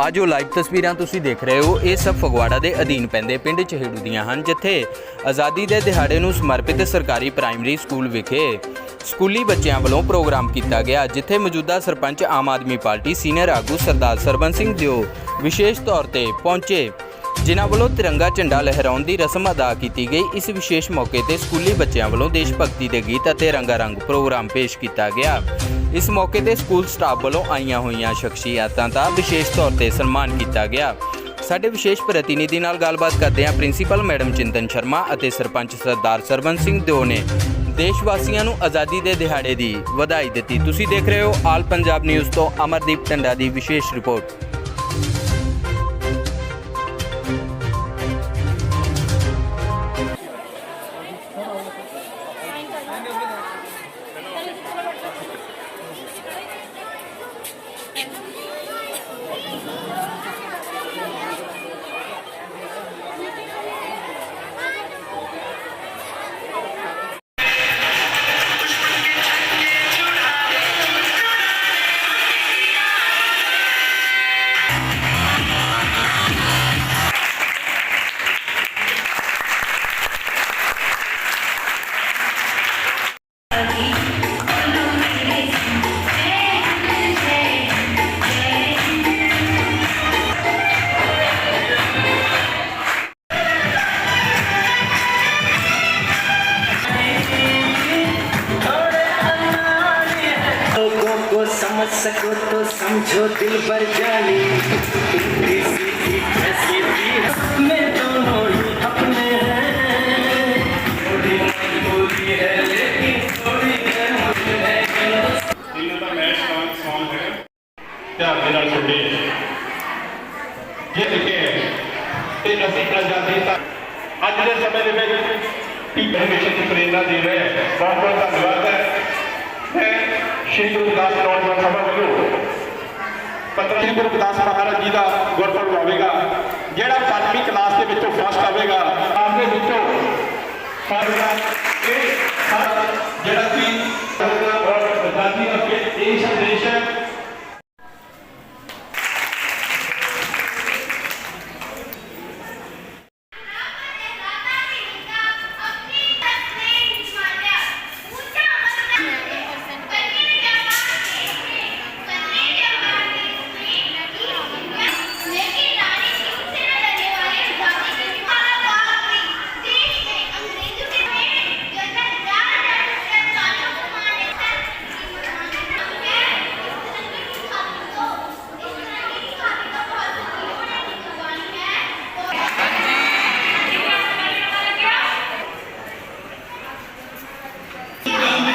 ਆ ਜੋ ਲਾਈਵ ਤਸਵੀਰਾਂ ਤੁਸੀਂ ਦੇਖ ਰਹੇ ਹੋ, ਇਹ ਸਭ ਫਗਵਾੜਾ ਦੇ ਅਧੀਨ ਪੈਂਦੇ ਪਿੰਡ ਚਹੇੜੂ ਦੀਆਂ ਹਨ, ਜਿੱਥੇ ਆਜ਼ਾਦੀ ਦੇ ਦਿਹਾੜੇ ਨੂੰ ਸਮਰਪਿਤ ਸਰਕਾਰੀ ਪ੍ਰਾਇਮਰੀ ਸਕੂਲ ਵਿਖੇ ਸਕੂਲੀ ਬੱਚਿਆਂ ਵੱਲੋਂ ਪ੍ਰੋਗਰਾਮ ਕੀਤਾ ਗਿਆ, ਜਿੱਥੇ ਮੌਜੂਦਾ ਸਰਪੰਚ ਆਮ ਆਦਮੀ ਪਾਰਟੀ ਸੀਨੀਅਰ ਆਗੂ ਸਰਦਾਰ ਸਰਬੰਸ ਸਿੰਘ ਦਿਓ ਵਿਸ਼ੇਸ਼ ਤੌਰ ਤੇ ਪਹੁੰਚੇ, ਜਿਨ੍ਹਾਂ ਵੱਲੋਂ ਤਿਰੰਗਾ ਝੰਡਾ ਲਹਿਰਾਉਣ ਦੀ ਰਸਮ ਅਦਾ ਕੀਤੀ ਗਈ। ਇਸ ਵਿਸ਼ੇਸ਼ ਮੌਕੇ ਤੇ ਸਕੂਲੀ ਬੱਚਿਆਂ ਵੱਲੋਂ ਦੇਸ਼ ਭਗਤੀ ਦੇ ਗੀਤ ਅਤੇ ਰੰਗਾਰੰਗ ਪ੍ਰੋਗਰਾਮ ਪੇਸ਼ ਕੀਤਾ ਗਿਆ। ਇਸ ਮੌਕੇ ਤੇ ਸਕੂਲ ਸਟਾਫ ਵੱਲੋਂ ਆਈਆਂ ਹੋਈਆਂ ਸ਼ਖਸੀਅਤਾਂ ਦਾ ਵਿਸ਼ੇਸ਼ ਤੌਰ ਤੇ ਸਨਮਾਨ ਕੀਤਾ ਗਿਆ। ਸਾਡੇ ਵਿਸ਼ੇਸ਼ ਪ੍ਰਤੀਨਿਧੀ ਨਾਲ ਗੱਲਬਾਤ ਕਰਦੇ ਹਾਂ ਪ੍ਰਿੰਸੀਪਲ ਮੈਡਮ ਚਿੰਤਨ ਸ਼ਰਮਾ ਅਤੇ ਸਰਪੰਚ ਸਰਦਾਰ ਸਰਬੰਸ ਸਿੰਘ ਦਿਓ ਨੇ। ਦੇਸ਼ ਵਾਸੀਆਂ ਨੂੰ ਆਜ਼ਾਦੀ ਦੇ ਦਿਹਾੜੇ ਦੀ ਵਧਾਈ ਦਿੱਤੀ। ਤੁਸੀਂ ਦੇਖ ਰਹੇ ਹੋ ਆਲ ਪੰਜਾਬ ਨਿਊਜ਼ ਤੋਂ ਅਮਰਦੀਪ ਟੰਡਾ ਦੀ ਵਿਸ਼ੇਸ਼ ਰਿਪੋਰਟ। Thank you. ਹਮੇਸ਼ਾ ਦੀ ਪ੍ਰੇਰਨਾ ਦੇ ਰਿਹਾ ਹੈ ਬਹੁਤ ਬਹੁਤ ਧੰਨਵਾਦ ਹੈ। ਮੈਂ ਸ਼੍ਰੀ ਗੁਰੂ ਰਵਿਦਾਸ ਨੌਜਵਾਨ ਸਭਾ ਵੱਲੋਂ ਪਤਰਾ ਸ਼੍ਰੀ ਗੁਰੂ ਰਵਿਦਾਸ ਮਹਾਰਾਜ ਜੀ ਦਾ ਗੁਰਪੁਰਬ ਆਵੇਗਾ ਜਿਹੜਾ ਪੰਜਵੀਂ ਕਲਾਸ ਦੇ ਵਿੱਚੋਂ ਫਸਟ ਆਵੇਗਾ। ਆਪ ਵਿੱਚੋਂ ਸਾਡਾ ਇਹ ਸਾਡਾ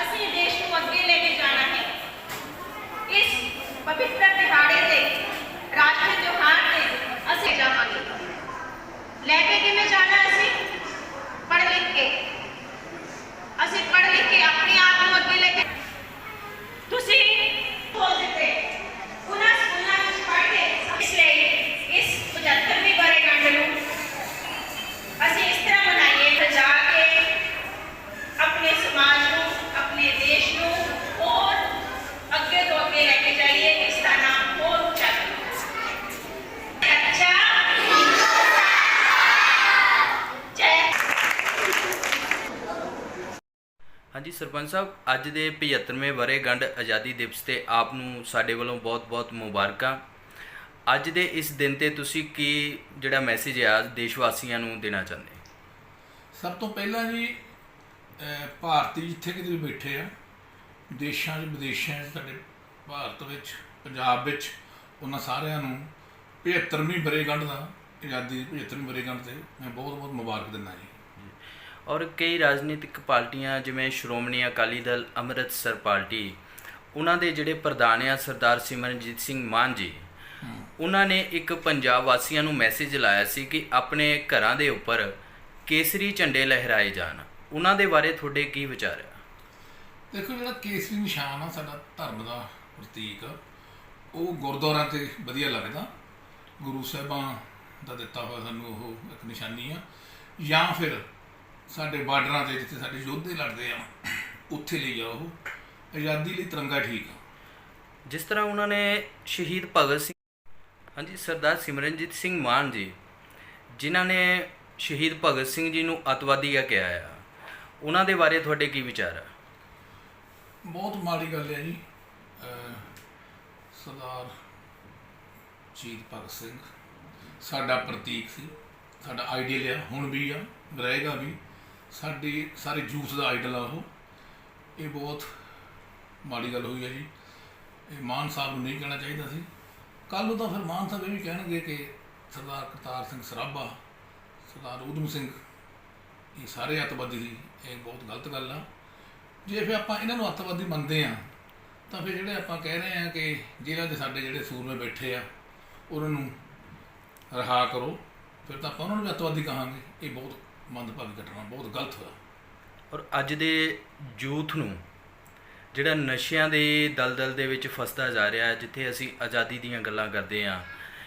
ਅਸੀਂ ਦੇਸ਼ ਨੂੰ ਅੱਗੇ ਲੈ ਕੇ ਜਾਣਾ ਹੈ ਇਸ ਪਵਿੱਤਰ ਦਿਹਾੜੇ ਤੇ ਰਾਸ਼ਟਰੀ ਤਿਉਹਾਰ ਤੇ ਅਸੀਂ ਜਾਵਾਂਗੇ ਲੈ ਕੇ ਕਿਵੇਂ ਜਾਣਾ ਅਸੀਂ ਪੜ੍ਹ ਲਿਖ ਕੇ ਅਸੀਂ ਪੜ੍ਹ ਲਿਖ ਕੇ ਆਪਣੇ ਆਪ ਨੂੰ ਅੱਗੇ ਲੈ ਕੇ ਤੁਸੀਂ ਬੋਲ ਦਿੱਤੇ ਉਹਨਾਂ ਸਕੂਲਾਂ ਵਿੱਚ ਪੜ੍ਹ ਕੇ ਇਸ ਲਈ ਇਸ 75ਵੀਂ ਵਰ੍ਹੇਗੰਢ ਨੂੰ ਅਸੀਂ ਇਸ ਤਰ੍ਹਾਂ ਮਨਾਈਏ ਸਜਾ ਕੇ ਆਪਣੇ ਸਮਾਜ ਨੂੰ ਆਪਣੇ ਦੇਸ਼ ਨੂੰ ਹੋਰ ਅੱਗੇ ਤੋਂ ਅੱਗੇ ਲੈ ਕੇ ਜਾਈਏ ਇਸ ਦਾ ਨਾਮ ਹੋਰ ਉੱਚਾ ਕਰੀਏ ਅੱਛਾ ਜੈ ਹਾਂਜੀ ਸਰਪੰਚ ਸਾਹਿਬ, ਅੱਜ ਦੇ 75ਵੇਂ ਵਰੇਗੰਢ ਆਜ਼ਾਦੀ ਦਿਵਸ ਤੇ ਆਪ ਨੂੰ ਸਾਡੇ ਵੱਲੋਂ ਬਹੁਤ-ਬਹੁਤ ਮੁਬਾਰਕਾਂ। ਅੱਜ ਦੇ ਇਸ ਦਿਨ ਤੇ ਤੁਸੀਂ ਕੀ ਜਿਹੜਾ ਮੈਸੇਜ ਆ ਦੇਸ਼ ਵਾਸੀਆਂ ਨੂੰ ਦੇਣਾ ਚਾਹੁੰਦੇ? ਸਭ ਤੋਂ ਪਹਿਲਾਂ ਜੀ ਭਾਰਤੀ ਜਿੱਥੇ ਕਿਤੇ ਵੀ ਬੈਠੇ ਆ, ਦੇਸ਼ਾਂ 'ਚ, ਵਿਦੇਸ਼ਾਂ 'ਚ ਸਾਡੇ ਭਾਰਤ ਵਿੱਚ, ਪੰਜਾਬ ਵਿੱਚ, ਉਹਨਾਂ ਸਾਰਿਆਂ ਨੂੰ 75ਵੀਂ ਵਰੇਗੰਢ ਦਾ, ਆਜ਼ਾਦੀ ਦੀ 75ਵੀਂ ਬਰੇਗੰਢ ਤੇ ਮੈਂ ਬਹੁਤ ਬਹੁਤ ਮੁਬਾਰਕ ਦਿੰਦਾ ਜੀ। ਔਰ ਕਈ ਰਾਜਨੀਤਿਕ ਪਾਰਟੀਆਂ, ਜਿਵੇਂ ਸ਼੍ਰੋਮਣੀ ਅਕਾਲੀ ਦਲ, ਅੰਮ੍ਰਿਤਸਰ ਪਾਰਟੀ, ਉਹਨਾਂ ਦੇ ਜਿਹੜੇ ਪ੍ਰਧਾਨ ਆ, ਸਰਦਾਰ ਸਿਮਰਨਜੀਤ ਸਿੰਘ ਮਾਨ ਜੀ, ਉਹਨਾਂ ਨੇ ਇੱਕ ਪੰਜਾਬ ਵਾਸੀਆਂ ਨੂੰ ਮੈਸੇਜ ਲਾਇਆ ਸੀ ਕਿ ਆਪਣੇ ਘਰਾਂ ਦੇ ਉੱਪਰ ਕੇਸਰੀ ਝੰਡੇ ਲਹਿਰਾਏ ਜਾਣ। ਉਹਨਾਂ ਦੇ ਬਾਰੇ ਤੁਹਾਡੇ ਕੀ ਵਿਚਾਰ ਆ? ਦੇਖੋ, ਜਿਹੜਾ ਕੇਸਰੀ ਨਿਸ਼ਾਨ ਆ, ਸਾਡਾ ਧਰਮ ਦਾ ਪ੍ਰਤੀਕ, ਉਹ ਗੁਰਦੁਆਰਾਂ ਤੇ ਵਧੀਆ ਲੱਗਦਾ। ਗੁਰੂ ਸਾਹਿਬਾਂ ਦਾ ਦਿੱਤਾ ਹੋਇਆ ਸਾਨੂੰ ਉਹ ਇੱਕ ਨਿਸ਼ਾਨੀ ਆ। ਜਾਂ ਫਿਰ ਸਾਡੇ ਬਾਰਡਰਾਂ ਤੇ ਜਿੱਥੇ ਸਾਡੇ ਯੋਧੇ ਲੜਦੇ ਆ ਉੱਥੇ ਲਈ ਆ ਉਹ ਆਜ਼ਾਦੀ ਲਈ ਤਿਰੰਗਾ ਠੀਕ ਆ। ਜਿਸ ਤਰ੍ਹਾਂ ਉਹਨਾਂ ਨੇ ਸ਼ਹੀਦ ਭਗਤ ਸਿੰਘ ਹਾਂਜੀ ਸਰਦਾਰ ਸਿਮਰਨਜੀਤ ਸਿੰਘ ਮਾਨ ਜੀ ਜਿਨ੍ਹਾਂ ਨੇ ਸ਼ਹੀਦ ਭਗਤ ਸਿੰਘ ਜੀ ਨੂੰ ਅਤਵਾਦੀ ਆ ਕਿਹਾ ਆ ਉਹਨਾਂ ਦੇ ਬਾਰੇ ਤੁਹਾਡੇ ਕੀ ਵਿਚਾਰ ਆ? ਬਹੁਤ ਮਾੜੀ ਗੱਲ ਹੈ ਜੀ। ਸਰਦਾਰ ਸ਼ਹੀਦ ਭਗਤ ਸਿੰਘ ਸਾਡਾ ਪ੍ਰਤੀਕ ਸੀ ਸਾਡਾ ਆਈਡੀਅਲ ਆ ਹੁਣ ਵੀ ਆ ਰਹੇਗਾ ਵੀ। ਸਾਡੀ ਸਾਰੇ ਯੂਥ ਦਾ ਆਈਡਲ ਆ ਉਹ। ਇਹ ਬਹੁਤ ਮਾੜੀ ਗੱਲ ਹੋਈ ਹੈ ਜੀ। ਇਹ ਮਾਨ ਸਾਹਿਬ ਨੂੰ ਨਹੀਂ ਕਹਿਣਾ ਚਾਹੀਦਾ ਸੀ। ਕੱਲ ਨੂੰ ਤਾਂ ਫਿਰ ਮਾਨ ਸਾਹਿਬ ਇਹ ਵੀ ਕਹਿਣਗੇ ਕਿ ਸਰਦਾਰ ਕਰਤਾਰ ਸਿੰਘ ਸਰਾਭਾ, ਸਰਦਾਰ ਊਧਮ ਸਿੰਘ, ਇਹ ਸਾਰੇ ਅੱਤਵਾਦੀ ਸੀ। ਇਹ ਬਹੁਤ ਗਲਤ ਗੱਲ ਆ। ਜੇ ਫਿਰ ਆਪਾਂ ਇਹਨਾਂ ਨੂੰ ਅੱਤਵਾਦੀ ਮੰਨਦੇ ਆ, ਤਾਂ ਫਿਰ ਜਿਹੜੇ ਆਪਾਂ ਕਹਿ ਰਹੇ ਆ ਕਿ ਜੇਲ੍ਹਾਂ ਦੇ ਸਾਡੇ ਜਿਹੜੇ ਸੂਰਮੇ ਬੈਠੇ ਆ, ਉਹਨਾਂ ਨੂੰ ਰਿਹਾ ਕਰੋ। ਫਿਰ ਤਾਂ ਆਪਾਂ ਉਹਨਾਂ ਨੂੰ ਵੀ ਅੱਤਵਾਦੀ ਕਹਾਂਗੇ। ਇਹ ਬਹੁਤ ਮੰਦਭਾਗੀ ਘਟਨਾ ਬਹੁਤ ਗਲਤ ਹੋਇਆ। ਔਰ ਅੱਜ ਦੇ ਯੂਥ ਨੂੰ ਜਿਹੜਾ ਨਸ਼ਿਆਂ ਦੇ ਦਲਦਲ ਦੇ ਵਿੱਚ ਫਸਦਾ ਜਾ ਰਿਹਾ ਹੈ ਜਿੱਥੇ ਅਸੀਂ ਆਜ਼ਾਦੀ ਦੀਆਂ ਗੱਲਾਂ ਕਰਦੇ ਹਾਂ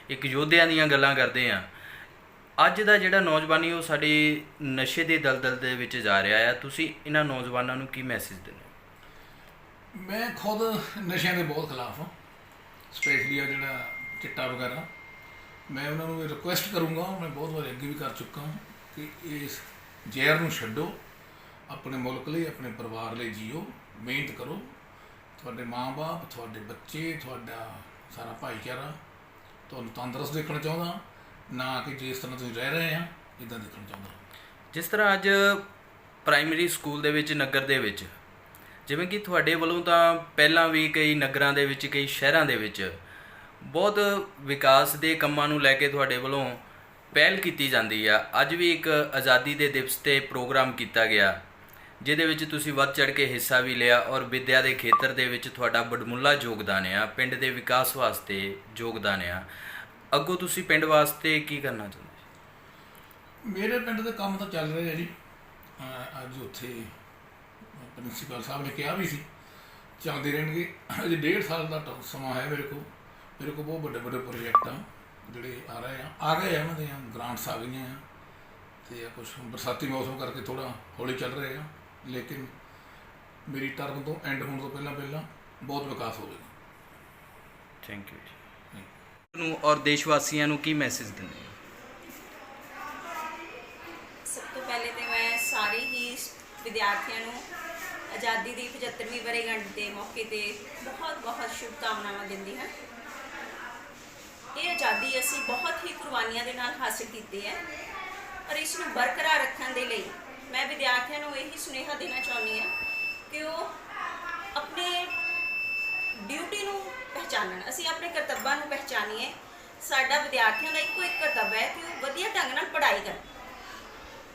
ਇੱਕ ਯੋਧਿਆਂ ਦੀਆਂ ਗੱਲਾਂ ਕਰਦੇ ਹਾਂ ਅੱਜ ਦਾ ਜਿਹੜਾ ਨੌਜਵਾਨੀ ਉਹ ਸਾਡੇ ਨਸ਼ੇ ਦੇ ਦਲਦਲ ਦੇ ਵਿੱਚ ਜਾ ਰਿਹਾ ਹੈ। ਤੁਸੀਂ ਇਹਨਾਂ ਨੌਜਵਾਨਾਂ ਨੂੰ ਕੀ ਮੈਸੇਜ ਦਿੰਦੇ ਮੈਂ ਖੁਦ ਨਸ਼ਿਆਂ ਦੇ ਬਹੁਤ ਖਿਲਾਫ ਹਾਂ ਸਪੈਸ਼ਲੀ ਆ ਜਿਹੜਾ ਚਿੱਟਾ ਵਗੈਰਾ। ਮੈਂ ਉਹਨਾਂ ਨੂੰ ਰਿਕੁਐਸਟ ਕਰੂੰਗਾ ਮੈਂ ਬਹੁਤ ਵਾਰ ਅੱਗੇ ਵੀ ਕਰ ਚੁੱਕਾ ਹਾਂ। ਕਿ ਇਸ ਜ਼ਹਿਰ ਨੂੰ ਛੱਡੋ, ਆਪਣੇ ਮੁਲਕ ਲਈ, ਆਪਣੇ ਪਰਿਵਾਰ ਲਈ ਜੀਓ, ਮਿਹਨਤ ਕਰੋ। ਤੁਹਾਡੇ ਮਾਪੇ ਤੁਹਾਡੇ ਬੱਚੇ, ਤੁਹਾਡਾ ਸਾਰਾ ਭਾਈਚਾਰਾ ਤੁਹਾਨੂੰ ਤੰਦਰੁਸਤ ਦੇਖਣਾ ਚਾਹੁੰਦਾ, ਨਾ ਕਿ ਜਿਸ ਤਰ੍ਹਾਂ ਤੁਸੀਂ ਰਹਿ ਰਹੇ ਆ, ਇਦਾਂ ਦੇਖਣਾ ਚਾਹੁੰਦਾ। ਜਿਸ ਤਰ੍ਹਾਂ ਅੱਜ ਪ੍ਰਾਇਮਰੀ ਸਕੂਲ ਦੇ ਵਿੱਚ, ਨਗਰ ਦੇ ਵਿੱਚ, ਜਿਵੇਂ ਕਿ ਤੁਹਾਡੇ ਵੱਲੋਂ ਤਾਂ ਪਹਿਲਾਂ ਵੀ ਕਈ ਨਗਰਾਂ ਦੇ ਵਿੱਚ, ਕਈ ਸ਼ਹਿਰਾਂ ਦੇ ਵਿੱਚ ਬਹੁਤ ਵਿਕਾਸ ਦੇ ਕੰਮਾਂ ਨੂੰ ਲੈ ਕੇ ਤੁਹਾਡੇ ਵੱਲੋਂ ਪਹਿਲ ਕੀਤੀ ਜਾਂਦੀ ਆ। ਅੱਜ ਵੀ ਇੱਕ ਆਜ਼ਾਦੀ ਦੇ ਦਿਵਸ ਤੇ ਪ੍ਰੋਗਰਾਮ ਕੀਤਾ ਗਿਆ, ਜਿਹਦੇ ਵਿੱਚ ਤੁਸੀਂ ਵੱਧ ਚੜ ਕੇ ਹਿੱਸਾ ਵੀ ਲਿਆ ਔਰ ਵਿੱਦਿਆ ਦੇ ਖੇਤਰ ਦੇ ਵਿੱਚ ਤੁਹਾਡਾ ਬੜਮੁੱਲਾ ਯੋਗਦਾਨ ਆ। ਪਿੰਡ ਦੇ ਵਿਕਾਸ ਵਾਸਤੇ ਯੋਗਦਾਨ ਆ। ਅੱਗੋਂ ਤੁਸੀਂ ਪਿੰਡ ਵਾਸਤੇ ਕੀ ਕਰਨਾ ਚਾਹੁੰਦੇ ਮੇਰੇ ਪਿੰਡ ਦੇ ਕੰਮ ਤਾਂ ਚੱਲ ਰਹੇ ਆ ਜੀ। ਅੱਜ ਉੱਥੇ ਪ੍ਰਿੰਸੀਪਲ ਸਾਹਿਬ ਨੇ ਕਿਹਾ ਵੀ ਸੀ, ਚੱਲਦੇ ਰਹਿਣਗੇ। ਅਜੇ ਡੇਢ ਸਾਲ ਦਾ ਟ- ਸਮਾਂ ਹੈ ਮੇਰੇ ਕੋਲ। ਮੇਰੇ ਕੋਲ ਬਹੁਤ ਵੱਡੇ ਵੱਡੇ ਪ੍ਰੋਜੈਕਟ ਆ। ਜਿਹੜੇ ਆ ਰਹੇ ਆ ਆ ਗਏ ਆ ਦੀਆਂ ਗ੍ਰਾਂਟਸ ਆ ਗਈਆਂ ਆ। ਤੇ ਕੁਝ ਬਰਸਾਤੀ ਮੌਸਮ ਕਰਕੇ ਥੋੜਾ ਹੌਲੀ ਚੱਲ ਰਹੇ ਆ ਲੇਕਿਨ ਮੇਰੀ ਟਰਮ ਤੋਂ ਐਂਡ ਹੋਣ ਤੋਂ ਪਹਿਲਾਂ ਪਹਿਲਾਂ ਬਹੁਤ ਵਿਕਾਸ ਹੋਵੇਗਾ ਥੈਂਕ ਯੂ ਜੀ। ਨੂੰ ਔਰ ਦੇਸ਼ ਵਾਸੀਆਂ ਨੂੰ ਕੀ ਮੈਸੇਜ ਦਿੰਦੇ ਹੋ? ਸਭ ਤੋਂ ਪਹਿਲੇ ਤੇ ਮੈਂ ਸਾਰੇ ਹੀ ਵਿਦਿਆਰਥੀਆਂ ਨੂੰ ਆਜ਼ਾਦੀ ਦੀ 75ਵੀਂ ਵਰ੍ਹੇਗੰਢ ਦੇ ਮੌਕੇ ਤੇ ਬਹੁਤ ਬਹੁਤ ਸ਼ੁਭਕਾਮਨਾਵਾਂ ਦਿੰਦੀ ਹਾਂ। ਇਹ ਆਜ਼ਾਦੀ ਅਸੀਂ ਬਹੁਤ ਹੀ ਕੁਰਬਾਨੀਆਂ ਦੇ ਨਾਲ ਹਾਸਲ ਕੀਤੀ ਹੈ ਔਰ ਇਸ ਨੂੰ ਬਰਕਰਾਰ ਰੱਖਣ ਦੇ ਲਈ ਮੈਂ ਵਿਦਿਆਰਥੀਆਂ ਨੂੰ ਇਹੀ ਸੁਨੇਹਾ ਦੇਣਾ ਚਾਹੁੰਦੀ ਹਾਂ ਕਿ ਉਹ ਆਪਣੇ ਡਿਊਟੀ ਨੂੰ ਪਹਿਚਾਨਣ, ਅਸੀਂ ਆਪਣੇ ਕਰਤੱਵਾਂ ਨੂੰ ਪਹਿਚਾਨੀਏ। ਸਾਡਾ ਵਿਦਿਆਰਥੀਆਂ ਦਾ ਇੱਕੋ ਇੱਕ ਕਰਤੱਵ ਹੈ ਕਿ ਉਹ ਵਧੀਆ ਢੰਗ ਨਾਲ ਪੜ੍ਹਾਈ ਕਰਨ।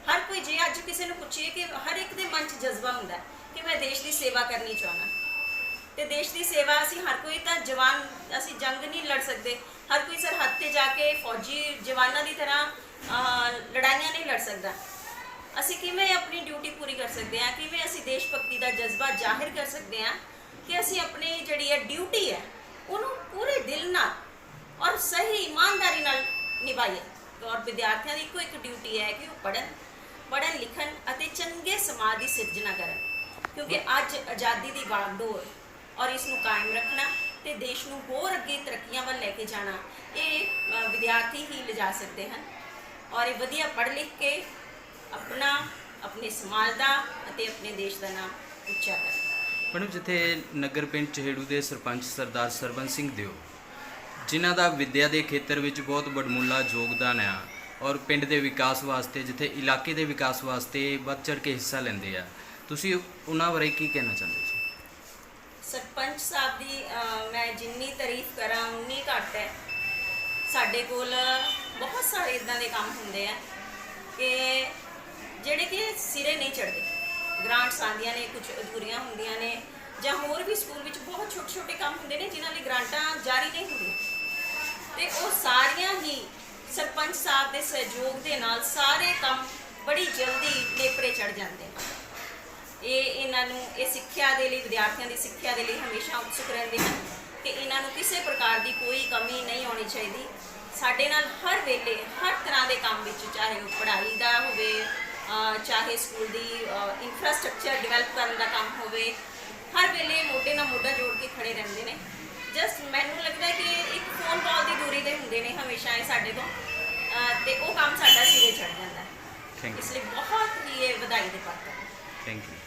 ਹਰ ਕੋਈ ਜੇ ਅੱਜ ਕਿਸੇ ਨੂੰ ਪੁੱਛੀਏ ਕਿ ਹਰ ਇੱਕ ਦੇ ਮਨ 'ਚ ਜਜ਼ਬਾ ਹੁੰਦਾ ਕਿ ਮੈਂ ਦੇਸ਼ ਦੀ ਸੇਵਾ ਕਰਨੀ ਚਾਹੁੰਦਾ। ਤੇ ਦੇਸ਼ ਦੀ ਸੇਵਾ ਅਸੀਂ ਹਰ ਕੋਈ ਤਾਂ ਜਵਾਨ ਅਸੀਂ ਜੰਗ ਨਹੀਂ ਲੜ ਸਕਦੇ ਹਰ ਕੋਈ ਸਰਹੱਦ ਤੇ ਜਾ ਕੇ ਫੌਜੀ ਜਵਾਨਾਂ ਦੀ ਤਰ੍ਹਾਂ ਅਹ, ਲੜਾਈਆਂ ਨਹੀਂ ਲੜ ਸਕਦਾ ਅਸੀਂ ਕਿਵੇਂ ਆਪਣੀ ਡਿਊਟੀ ਪੂਰੀ ਕਰ ਸਕਦੇ ਹਾਂ ਕਿਵੇਂ ਅਸੀਂ ਦੇਸ਼ ਭਗਤੀ ਦਾ ਜਜ਼ਬਾ ਜ਼ਾਹਿਰ ਕਰ ਸਕਦੇ ਹਾਂ ਕਿ ਅਸੀਂ ਆਪਣੀ ਜਿਹੜੀ ਹੈ ਡਿਊਟੀ ਹੈ ਉਹਨੂੰ ਪੂਰੇ ਦਿਲ ਨਾਲ ਔਰ ਸਹੀ ਇਮਾਨਦਾਰੀ ਨਾਲ ਨਿਭਾਈਏ ਔਰ ਵਿਦਿਆਰਥੀਆਂ ਦੀ ਇੱਕੋ ਇੱਕ ਡਿਊਟੀ ਹੈ ਕਿ ਉਹ ਪੜ੍ਹਨ ਪੜ੍ਹਨ ਲਿਖਣ ਅਤੇ ਚੰਗੇ ਸਮਾਜ ਦੀ ਸਿਰਜਣਾ ਕਰਨ ਕਿਉਂਕਿ ਅੱਜ ਆਜ਼ਾਦੀ ਦੀ ਵਾਗਡੋਰ ਔਰ ਇਸ ਨੂੰ ਕਾਇਮ ਰੱਖਣਾ ਤੇ ਦੇਸ਼ ਨੂੰ ਹੋਰ ਅੱਗੇ ਤਰੱਕੀਆਂ ਵੱਲ ਲੈ ਕੇ ਜਾਣਾ, ਇਹ ਵਿਦਿਆਰਥੀ ਹੀ ਲਿਜਾ ਸਕਦੇ ਹਨ। ਔਰ ਇਹ ਵਧੀਆ ਪੜ੍ਹ ਲਿਖ ਕੇ ਆਪਣਾ, ਆਪਣੇ ਸਮਾਜ ਦਾ ਅਤੇ ਆਪਣੇ ਦੇਸ਼ ਦਾ ਨਾਮ ਉੱਚਾ ਕਰਨ ਮੈਡਮ, ਜਿੱਥੇ ਨਗਰ ਪਿੰਡ ਚਹੇੜੂ ਦੇ ਸਰਪੰਚ ਸਰਦਾਰ ਸਰਬੰਸ ਸਿੰਘ ਦਿਓ, ਜਿਨ੍ਹਾਂ ਦਾ ਵਿੱਦਿਆ ਦੇ ਖੇਤਰ ਵਿੱਚ ਬਹੁਤ ਬੜਮੁੱਲਾ ਯੋਗਦਾਨ ਆ ਔਰ ਪਿੰਡ ਦੇ ਵਿਕਾਸ ਵਾਸਤੇ, ਜਿੱਥੇ ਇਲਾਕੇ ਦੇ ਵਿਕਾਸ ਵਾਸਤੇ ਵੱਧ ਚੜ ਕੇ ਹਿੱਸਾ ਲੈਂਦੇ ਆ, ਤੁਸੀਂ ਉਹਨਾਂ ਬਾਰੇ ਕੀ ਕਹਿਣਾ ਚਾਹੁੰਦੇ ਸਰਪੰਚ ਸਾਹਿਬ ਦੀ ਮੈਂ ਜਿੰਨੀ ਤਾਰੀਫ ਕਰਾਂ, ਉਨੀ ਘੱਟ ਹੈ। ਸਾਡੇ ਕੋਲ ਬਹੁਤ ਸਾਰੇ ਇਦਾਂ ਦੇ ਕੰਮ ਹੁੰਦੇ ਆ ਕਿ ਜਿਹੜੇ ਕਿ ਸਿਰੇ ਨਹੀਂ ਚੜਦੇ ਗ੍ਰਾਂਟਸ ਆਉਂਦੀਆਂ ਨੇ ਕੁਝ ਅਧੂਰੀਆਂ ਹੁੰਦੀਆਂ ਨੇ, ਜਾਂ ਹੋਰ ਵੀ ਸਕੂਲ ਵਿੱਚ ਬਹੁਤ ਛੋਟੇ ਛੋਟੇ ਕੰਮ ਹੁੰਦੇ ਨੇ, ਜਿਨ੍ਹਾਂ ਲਈ ਗ੍ਰਾਂਟਾਂ ਜਾਰੀ ਨਹੀਂ ਹੁੰਦੀਆਂ। ਤੇ ਉਹ ਸਾਰੀਆਂ ਹੀ ਸਰਪੰਚ ਸਾਹਿਬ ਦੇ ਸਹਿਯੋਗ ਦੇ ਨਾਲ ਸਾਰੇ ਕੰਮ ਬੜੀ ਜਲਦੀ ਨੇਪਰੇ ਚੜ ਜਾਂਦੇ ਨੇ। ਇਹ ਇਹਨਾਂ ਨੂੰ ਇਹ ਸਿੱਖਿਆ ਦੇ ਲਈ ਵਿਦਿਆਰਥੀਆਂ ਦੀ ਸਿੱਖਿਆ ਦੇ ਲਈ ਹਮੇਸ਼ਾ ਉਤਸੁਕ ਰਹਿੰਦੇ ਹਨ ਕਿ ਇਹਨਾਂ ਨੂੰ ਕਿਸੇ ਪ੍ਰਕਾਰ ਦੀ ਕੋਈ ਕਮੀ ਨਹੀਂ ਆਉਣੀ ਚਾਹੀਦੀ। ਸਾਡੇ ਨਾਲ ਹਰ ਵੇਲੇ ਹਰ ਤਰ੍ਹਾਂ ਦੇ ਕੰਮ ਵਿੱਚ ਚਾਹੇ ਉਹ ਪੜ੍ਹਾਈ ਦਾ ਹੋਵੇ ਚਾਹੇ ਸਕੂਲ ਦੀ ਇਨਫਰਾਸਟ੍ਰਕਚਰ ਡਿਵੈਲਪ ਕਰਨ ਦਾ ਕੰਮ ਹੋਵੇ ਹਰ ਵੇਲੇ ਮੋਢੇ ਨਾਲ ਮੋਢਾ ਜੋੜ ਕੇ ਖੜੇ ਰਹਿੰਦੇ ਨੇ। ਮੰਗਦੇ ਨੇ ਹਮੇਸ਼ਾ ਇਹ ਸਾਡੇ ਤੋਂ। ਤੇ ਉਹ ਕੰਮ ਸਾਡਾ ਸਿਰੇ ਚੜ ਜਾਂਦਾ ਹੈ। ਥੈਂਕ ਇਸ ਲਈ ਬਹੁਤ ਹੀ ਇਹ ਵਧਾਈ ਦੇ ਪਾਤਰ ਥੈਂਕ ਯੂ